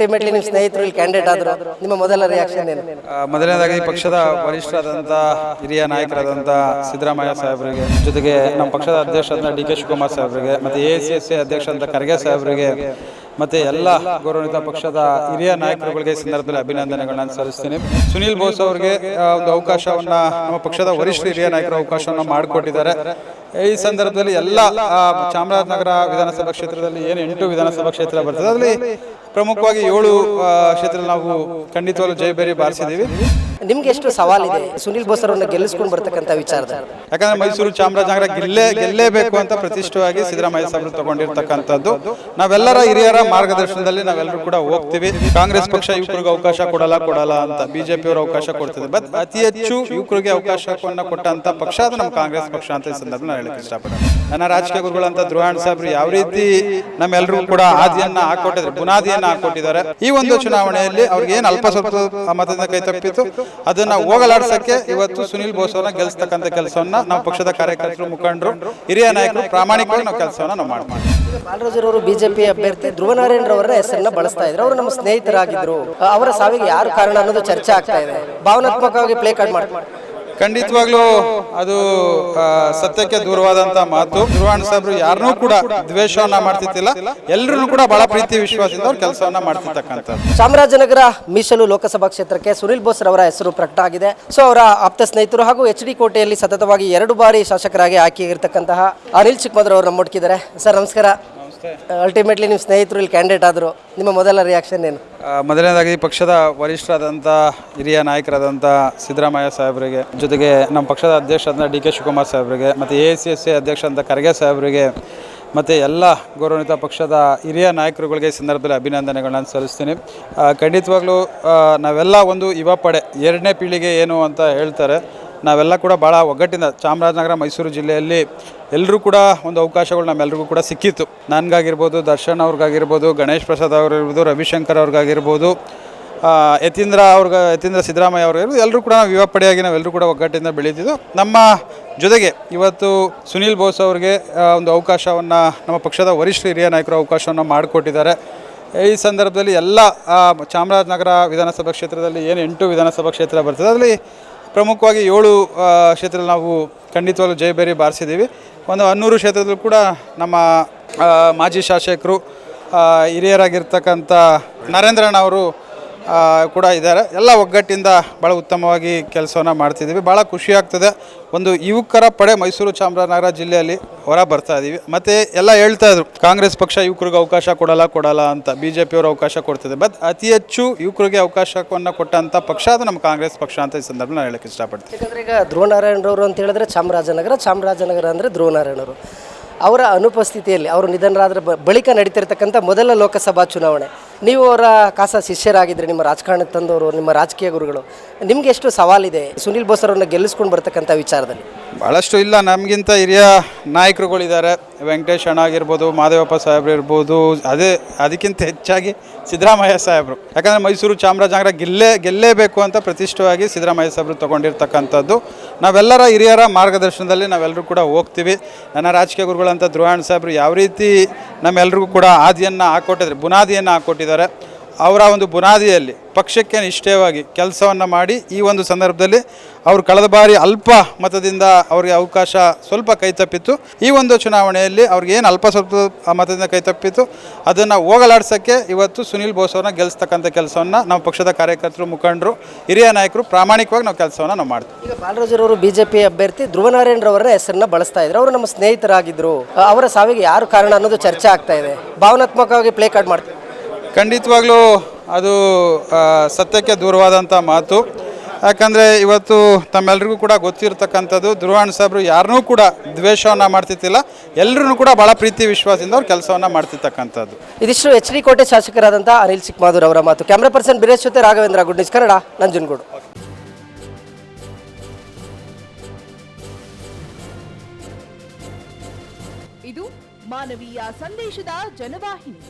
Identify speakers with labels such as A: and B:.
A: Ultimately ನಿಮ್ಮ ಸ್ನೇಹಿತರು ಇಲ್ಲಿ ಆದ್ರು, ನಿಮ್ಮ ಮೊದಲ ರಿಯಾಕ್ಷನ್ ಏನು?
B: ಮೊದಲನೇದಾಗಿ ಪಕ್ಷದ ವರಿಷ್ಠರಾದಂಥ ಹಿರಿಯ ನಾಯಕರಾದಂಥ ಸಿದ್ದರಾಮಯ್ಯ ಸಾಹೇಬರಿಗೆ, ಜೊತೆಗೆ ನಮ್ಮ ಪಕ್ಷದ ಅಧ್ಯಕ್ಷರಾದ ಡಿ ಕೆ ಶಿವಕುಮಾರ್ ಸಾಹೇಬರಿಗೆ, ಮತ್ತು ಎ ಸಿ ಎಸ್ ಸಿ ಅಂತ ಖರ್ಗೆ ಸಾಹೇಬರಿಗೆ, ಮತ್ತು ಎಲ್ಲ ಗೌರವಿತ ಪಕ್ಷದ ಹಿರಿಯ ನಾಯಕರುಗಳಿಗೆ ಈ ಸಂದರ್ಭದಲ್ಲಿ ಅಭಿನಂದನೆಗಳನ್ನು ಸಲ್ಲಿಸ್ತೀನಿ. ಸುನೀಲ್ ಬೋಸ್ ಅವರಿಗೆ ಒಂದು ಅವಕಾಶವನ್ನ ನಮ್ಮ ಪಕ್ಷದ ವರಿಷ್ಠ ಹಿರಿಯ ನಾಯಕರ ಅವಕಾಶವನ್ನು ಮಾಡಿಕೊಟ್ಟಿದ್ದಾರೆ. ಈ ಸಂದರ್ಭದಲ್ಲಿ ಎಲ್ಲ ಚಾಮರಾಜನಗರ ವಿಧಾನಸಭಾ ಕ್ಷೇತ್ರದಲ್ಲಿ ಏನು ಎಂಟು ವಿಧಾನಸಭಾ ಕ್ಷೇತ್ರ ಬರ್ತದೆ. ಅದರಲ್ಲಿ ಪ್ರಮುಖವಾಗಿ ಏಳು ಕ್ಷೇತ್ರ ಕ್ಷೇತ್ರದಲ್ಲಿ ನಾವು ಖಂಡಿತವಾಗ್ಲೂ ಜಯಬೇರಿ ಬಾರಿಸಿದ್ದೀವಿ.
A: ನಿಮ್ಗೆ ಎಷ್ಟು ಸವಾಲಿದೆ? ಸುನಿಲ್ ಬೋಸ್ ಅವರನ್ನ ಗೆಲ್ಲಿಸ್ಕೊಂಡು ಬರ್ತಕ್ಕಂಥ ವಿಚಾರ
B: ಯಾಕಂದ್ರೆ ಮೈಸೂರು ಚಾಮರಾಜನಗರ ಗೆಲ್ಲೇ ಗೆಲ್ಲೇಬೇಕು ಅಂತ ಪ್ರತಿಷ್ಠವಾಗಿ ಸಿದ್ದರಾಮಯ್ಯ ಸಾಹೇಬರು ತಗೊಂಡಿರ್ತಕ್ಕಂಥದ್ದು. ನಾವೆಲ್ಲರ ಹಿರಿಯರ ಮಾರ್ಗದರ್ಶನದಲ್ಲಿ ನಾವೆಲ್ಲರೂ ಕೂಡ ಹೋಗ್ತೀವಿ. ಕಾಂಗ್ರೆಸ್ ಪಕ್ಷ ಯುವಕರಿಗೆ ಅವಕಾಶ ಕೊಡಲ್ಲ ಕೊಡಲ್ಲ ಅಂತ ಬಿಜೆಪಿ ಅವರು ಅವಕಾಶ ಕೊಡ್ತಿದೆ ಬಟ್ ಅತಿ ಹೆಚ್ಚು ಯುವಕರಿಗೆ ಅವಕಾಶವನ್ನು ಕೊಟ್ಟಂತ ಪಕ್ಷ ಅದು ನಮ್ಮ ಕಾಂಗ್ರೆಸ್ ಪಕ್ಷ ಅಂತ ಈ ಸಂದರ್ಭ ನಾನು ಹೇಳಕ್ ಇಷ್ಟಪಡ್ತೀನಿ ನನ್ನ ರಾಜಕೀಯ ಗುರುಗಳಂತ ಧ್ರುವಣ್ ಸಾಹೇಬ್ರು ಯಾವ ರೀತಿ ನಮ್ಮೆಲ್ಲರೂ ಕೂಡ ಆದಿಯನ್ನ ಹಾಕೊಟ್ಟಿದ್ರು ಬುನಾದಿಯನ್ನ ಹಾಕೊಟ್ಟಿದ್ದಾರೆ. ಈ ಒಂದು ಚುನಾವಣೆಯಲ್ಲಿ ಅವ್ರಿಗೆ ಏನು ಅಲ್ಪ ಸ್ವಲ್ಪ ಮತದಿಂದ ಕೈ ತಪ್ಪಿತ್ತು. ಅದನ್ನ ಹೋಗಲಾಡ್ಸಕ್ಕೆ ಇವತ್ತು ಸುನಿಲ್ ಬೋಸ್ ಅವ್ರನ್ನ ಗೆಲ್ಲಿಸ್ತಕ್ಕಂಥ ಕೆಲಸವನ್ನ ನಾವು ಪಕ್ಷದ ಕಾರ್ಯಕರ್ತರು ಮುಖಂಡರು ಹಿರಿಯ ನಾಯಕರು ಪ್ರಾಮಾಣಿಕವಾಗಿ ನಾವು ಕೆಲಸವನ್ನ ನಾವು ಮಾಡ್ತೀವಿ.
A: ಬಾಲರಾಜರವರು ಬಿಜೆಪಿ ಅಭ್ಯರ್ಥಿ ಧ್ರುವನಾರಾಯಣ್ ಅವರ ಹೆಸರನ್ನ ಬಳಸ್ತಾ ಇದ್ರು. ಅವರು ನಮ್ಮ ಸ್ನೇಹಿತರಾಗಿದ್ರು. ಅವರ ಸಾವಿಗೆ ಯಾರು ಕಾರಣ ಅನ್ನೋದು ಚರ್ಚೆ ಆಗ್ತಾ ಇದೆ. ಭಾವನಾತ್ಮಕವಾಗಿ ಪ್ಲೇ ಕಾರ್ಡ್ ಮಾಡ್ತಾರೆ.
B: ಖಂಡಿತವಾಗ್ಲೂ ಅದು ಸತ್ಯಕ್ಕೆ ದೂರವಾದಂತ ಮಾತು. ಗುರುವಾಣ ಸಾಹೇಬ್ರು ಯಾರನ್ನೂ ಕೂಡ ದ್ವೇಷವನ್ನ ಮಾಡ್ತಿದ್ದಿಲ್ಲ ಎಲ್ಲರೂ ಕೂಡ ಬಹಳ ಪ್ರೀತಿ ವಿಶ್ವಾಸದಿಂದ ಅವ್ರು ಕೆಲಸವನ್ನ ಮಾಡ್ತಿರ್ತಕ್ಕಂಥದ್ದು.
A: ಚಾಮರಾಜನಗರ ಮೀಸಲು ಲೋಕಸಭಾ ಕ್ಷೇತ್ರಕ್ಕೆ ಸುನಿಲ್ ಬೋಸ್ ರವರ ಹೆಸರು ಪ್ರಕಟ ಆಗಿದೆ. ಸೊ ಅವರ ಆಪ್ತ ಸ್ನೇಹಿತರು ಹಾಗೂ ಎಚ್ ಡಿ ಕೋಟೆಯಲ್ಲಿ ಸತತವಾಗಿ ಎರಡು ಬಾರಿ ಶಾಸಕರಾಗಿ ಆಯ್ಕೆಯಾಗಿರ್ತಕ್ಕಂತಹ ಅನಿಲ್ ಚಿಕ್ಕಮದ್ರ ಅವರು ನಮ್ಮೊಟ್ಟಿದ್ದಾರೆ ಸರ್ ನಮಸ್ಕಾರ. ಅಲ್ಟಿಮೇಟ್ಲಿ ನಿಮ್ಮ ಸ್ನೇಹಿತರು ಇಲ್ಲಿ ಕ್ಯಾಂಡಿಡೇಟ್ ಆದರು ನಿಮ್ಮ ಮೊದಲ ರಿಯಾಕ್ಷನ್ ಏನು?
B: ಮೊದಲನೇದಾಗಿ ಪಕ್ಷದ ವರಿಷ್ಠರಾದಂಥ ಹಿರಿಯ ನಾಯಕರಾದಂಥ ಸಿದ್ದರಾಮಯ್ಯ ಸಾಹೇಬರಿಗೆ ಜೊತೆಗೆ ನಮ್ಮ ಪಕ್ಷದ ಅಧ್ಯಕ್ಷರಾದ ಡಿ ಕೆ ಶಿವಕುಮಾರ್ ಸಾಹೇಬರಿಗೆ ಮತ್ತು ಎ ಸಿ ಎಸ್ ಸಿ ಅಂತ ಖರ್ಗೆ ಸಾಹೇಬರಿಗೆ ಮತ್ತು ಎಲ್ಲ ಗೌರವಾನ್ವಿತ ಪಕ್ಷದ ಹಿರಿಯ ನಾಯಕರುಗಳಿಗೆ ಈ ಸಂದರ್ಭದಲ್ಲಿ ಅಭಿನಂದನೆಗಳನ್ನು ಸಲ್ಲಿಸ್ತೀನಿ. ಖಂಡಿತವಾಗ್ಲೂ ನಾವೆಲ್ಲ ಒಂದು ಯುವ ಪಡೆ ಎರಡನೇ ಪೀಳಿಗೆ ಏನು ಅಂತ ಹೇಳ್ತಾರೆ. ನಾವೆಲ್ಲ ಕೂಡ ಭಾಳ ಒಗ್ಗಟ್ಟಿಂದ ಚಾಮರಾಜನಗರ, ಮೈಸೂರು ಜಿಲ್ಲೆಯಲ್ಲಿ ಎಲ್ಲರೂ ಕೂಡ ಒಂದು ಅವಕಾಶಗಳು ನಮ್ಮೆಲ್ಲರಿಗೂ ಕೂಡ ಸಿಕ್ಕಿತ್ತು. ನನಗಾಗಿರ್ಬೋದು, ದರ್ಶನ್ ಅವ್ರಿಗಾಗಿರ್ಬೋದು, ಗಣೇಶ್ ಪ್ರಸಾದ್ ಅವ್ರಿರ್ಬೋದು, ರವಿಶಂಕರ್ ಅವ್ರಿಗಾಗಿರ್ಬೋದು ಯತೀಂದ್ರ ಅವ್ರಿಗೆ, ಯತೀಂದ್ರ ಸಿದ್ದರಾಮಯ್ಯ ಅವ್ರಿಗಿರ್ಬೋದು ಎಲ್ಲರೂ ಕೂಡ ನಾವು ಯುವ ಪಡೆಯಾಗಿ ನಾವೆಲ್ಲರೂ ಕೂಡ ಒಗ್ಗಟ್ಟಿಂದ ಬೆಳೀತಿದ್ದು ನಮ್ಮ ಜೊತೆಗೆ ಇವತ್ತು ಸುನೀಲ್ ಬೋಸ್ ಅವ್ರಿಗೆ ಒಂದು ಅವಕಾಶವನ್ನು ನಮ್ಮ ಪಕ್ಷದ ವರಿಷ್ಠ ಹಿರಿಯ ನಾಯಕರು ಅವಕಾಶವನ್ನು ಮಾಡಿಕೊಟ್ಟಿದ್ದಾರೆ. ಈ ಸಂದರ್ಭದಲ್ಲಿ ಎಲ್ಲ ಚಾಮರಾಜನಗರ ವಿಧಾನಸಭಾ ಕ್ಷೇತ್ರದಲ್ಲಿ ಏನು ಎಂಟು ವಿಧಾನಸಭಾ ಕ್ಷೇತ್ರ ಬರ್ತದೆ, ಅದರಲ್ಲಿ ಪ್ರಮುಖವಾಗಿ ಏಳು ಕ್ಷೇತ್ರದಲ್ಲಿ ನಾವು ಖಂಡಿತವಾಗ್ಲೂ ಜಯಬೇರಿ ಬಾರಿಸಿದ್ದೀವಿ. ಒಂದು ಹನ್ನೂರು ಕ್ಷೇತ್ರದಲ್ಲೂ ಕೂಡ ನಮ್ಮ ಮಾಜಿ ಶಾಸಕರು ಹಿರಿಯರಾಗಿರ್ತಕ್ಕಂಥ ಆ, ಕೂಡ ಇದ್ದಾರೆ. ಎಲ್ಲ ಒಗ್ಗಟ್ಟಿಂದ ಭಾಳ ಉತ್ತಮವಾಗಿ ಕೆಲಸವನ್ನು ಮಾಡ್ತಿದ್ದೀವಿ. ಭಾಳ ಖುಷಿ ಆಗ್ತದೆ. ಒಂದು ಯುವಕರ ಪಡೆ ಮೈಸೂರು ಚಾಮರಾಜನಗರ ಜಿಲ್ಲೆಯಲ್ಲಿ ಹೊರ ಬರ್ತಾ ಇದ್ದೀವಿ ಮತ್ತು ಎಲ್ಲ ಹೇಳ್ತಾ ಇದ್ರು, ಕಾಂಗ್ರೆಸ್ ಪಕ್ಷ ಯುವಕರಿಗೆ ಅವಕಾಶ ಕೊಡಲ್ಲ ಕೊಡಲ್ಲ ಅಂತ. ಬಿ ಜೆ ಪಿಯವರು ಅವಕಾಶ ಕೊಡ್ತಿದೆ ಬಟ್ ಅತಿ ಹೆಚ್ಚು ಯುವಕರಿಗೆ ಅವಕಾಶವನ್ನು ಕೊಟ್ಟಂಥ ಪಕ್ಷ ಅದು ನಮ್ಮ ಕಾಂಗ್ರೆಸ್ ಪಕ್ಷ ಅಂತ ಈ ಸಂದರ್ಭ ನಾನು ಹೇಳಕ್ಕೆ ಇಷ್ಟಪಡ್ತೀನಿ.
A: ಯಾಕಂದರೆ ಈಗ ಧ್ರುವನಾರಾಯಣರವರು ಅಂತ ಹೇಳಿದ್ರೆ ಚಾಮರಾಜನಗರ ಚಾಮರಾಜನಗರ ಅಂದರೆ ಧ್ರುವನಾರಾಯಣರು. ಅವರ ಅನುಪಸ್ಥಿತಿಯಲ್ಲಿ, ಅವರು ನಿಧನರಾದ ಬಳಿಕ ನಡೀತಿರ್ತಕ್ಕಂಥ ಮೊದಲ ಲೋಕಸಭಾ ಚುನಾವಣೆ. ನೀವು ಅವರ ಕಾಸ ಶಿಷ್ಯರಾಗಿದ್ದರೆ ನಿಮ್ಮ ರಾಜಕಾರಣಕ್ಕೆ ತಂದವರು, ನಿಮ್ಮ ರಾಜಕೀಯ ಗುರುಗಳು, ನಿಮಗೆ ಎಷ್ಟು ಸವಾಲಿದೆ? ಸುನಿಲ್ ಬೋಸ್ ಅವರನ್ನು ಗೆಲ್ಲಿಸ್ಕೊಂಡು ಬರ್ತಕ್ಕಂಥ ವಿಚಾರದಲ್ಲಿ.
B: ಭಾಳಷ್ಟು ಇಲ್ಲ, ನಮಗಿಂತ ಹಿರಿಯ ನಾಯಕರುಗಳಿದ್ದಾರೆ. ವೆಂಕಟೇಶ್ ಅಣ್ಣ ಆಗಿರ್ಬೋದು, ಮಾದೇವಪ್ಪ ಸಾಹೇಬ್ರು ಇರ್ಬೋದು, ಅದೇ, ಅದಕ್ಕಿಂತ ಹೆಚ್ಚಾಗಿ ಸಿದ್ದರಾಮಯ್ಯ ಸಾಹೇಬರು. ಯಾಕಂದರೆ ಮೈಸೂರು ಚಾಮರಾಜನಗರ ಗೆಲ್ಲೇ, ಗೆಲ್ಲೇಬೇಕು ಅಂತ ಪ್ರತಿಷ್ಠವಾಗಿ ಸಿದ್ದರಾಮಯ್ಯ ಸಾಹೇಬರು ತಗೊಂಡಿರ್ತಕ್ಕಂಥದ್ದು. ನಾವೆಲ್ಲರ ಹಿರಿಯರ ಮಾರ್ಗದರ್ಶನದಲ್ಲಿ ನಾವೆಲ್ಲರೂ ಕೂಡ ಹೋಗ್ತೀವಿ. ನನ್ನ ರಾಜಕೀಯ ಗುರುಗಳಂತ ಧ್ರುವಾಣ್ ಸಾಹೇಬರು ಯಾವ ರೀತಿ ನಮ್ಮೆಲ್ಲರಿಗೂ ಕೂಡ ಆದಿಯನ್ನು ಹಾಕ್ಕೊಟ್ಟಿದ್ರು ಬುನಾದಿಯನ್ನು ಹಾಕ್ಕೊಟ್ಟಿದ್ದಾರೆ ಅವರ ಒಂದು ಬುನಾದಿಯಲ್ಲಿ ಪಕ್ಷಕ್ಕೆ ನಿಷ್ಠೆಯಾಗಿ ಕೆಲಸವನ್ನು ಮಾಡಿ ಈ ಒಂದು ಸಂದರ್ಭದಲ್ಲಿ ಅವರು ಕಳೆದ ಬಾರಿ ಅಲ್ಪ ಮತದಿಂದ ಅವರಿಗೆ ಅವಕಾಶ ಸ್ವಲ್ಪ ಕೈ ತಪ್ಪಿತ್ತು. ಈ ಒಂದು ಚುನಾವಣೆಯಲ್ಲಿ ಅವ್ರಿಗೆ ಏನು ಅಲ್ಪ ಸ್ವಲ್ಪ ಮತದಿಂದ ಕೈ ತಪ್ಪಿತ್ತು, ಅದನ್ನು ಹೋಗಲಾಡ್ಸೋಕ್ಕೆ ಇವತ್ತು ಸುನೀಲ್ ಬೋಸ್ ಅವ್ರನ್ನ ಗೆಲ್ಲಿಸ್ತಕ್ಕಂಥ ಕೆಲಸವನ್ನು ನಾವು ಪಕ್ಷದ ಕಾರ್ಯಕರ್ತರು, ಮುಖಂಡರು, ಹಿರಿಯ ನಾಯಕರು ಪ್ರಾಮಾಣಿಕವಾಗಿ ನಾವು ಕೆಲಸವನ್ನು ನಾವು ಮಾಡ್ತೀವಿ.
A: ಈಗ ಬಾಲರಾಜರವರು ಪಿ ಅಭ್ಯರ್ಥಿ ಧ್ರುವನಾರಾಯಣರವರ ಹೆಸರನ್ನ ಬಳಸ್ತಾ ಇದ್ರು. ಅವರು ನಮ್ಮ ಸ್ನೇಹಿತರಾಗಿದ್ದರು ಅವರ ಸಾವಿಗೆ ಯಾರು ಕಾರಣ ಅನ್ನೋದು ಚರ್ಚೆ ಆಗ್ತಾ ಇದೆ. ಭಾವನಾತ್ಮಕವಾಗಿ ಪ್ಲೇ ಕಾರ್ಡ್ ಮಾಡ್ತಾರೆ
B: ಖಂಡಿತವಾಗ್ಲೂ ಅದು ಸತ್ಯಕ್ಕೆ ದೂರವಾದಂಥ ಮಾತು. ಯಾಕಂದರೆ ಇವತ್ತು ತಮ್ಮೆಲ್ಲರಿಗೂ ಕೂಡ ಗೊತ್ತಿರತಕ್ಕಂಥದ್ದು ಧ್ರುವಣ್ ಸಾಹೇಬರು ಯಾರನ್ನೂ ಕೂಡ ದ್ವೇಷವನ್ನು ಮಾಡ್ತಿತ್ತಿಲ್ಲ ಎಲ್ಲರೂ ಕೂಡ ಭಾಳ ಪ್ರೀತಿ ವಿಶ್ವಾಸದಿಂದ ಅವ್ರು ಕೆಲಸವನ್ನು ಮಾಡ್ತಿರ್ತಕ್ಕಂಥದ್ದು.
A: ಇದಿಷ್ಟು ಎಚ್ ಡಿ ಕೋಟೆ ಶಾಸಕರಾದಂಥ ಅನಿಲ್ ಚಿಕ್ಕಮಾಧುರ್ ಅವರ ಮಾತು. ಕ್ಯಾಮ್ರಾ ಪರ್ಸನ್ ಬಿರೇಶ್ ಜೊತೆ ರಾಘವೇಂದ್ರ ಗುಡ್ ನ್ಯೂಸ್ ಕನ್ನಡ ನಂಜನಗೂಡು.
C: ಇದು ಮಾನವೀಯ ಸಂದೇಶದ ಜನವಾಹಿನಿ.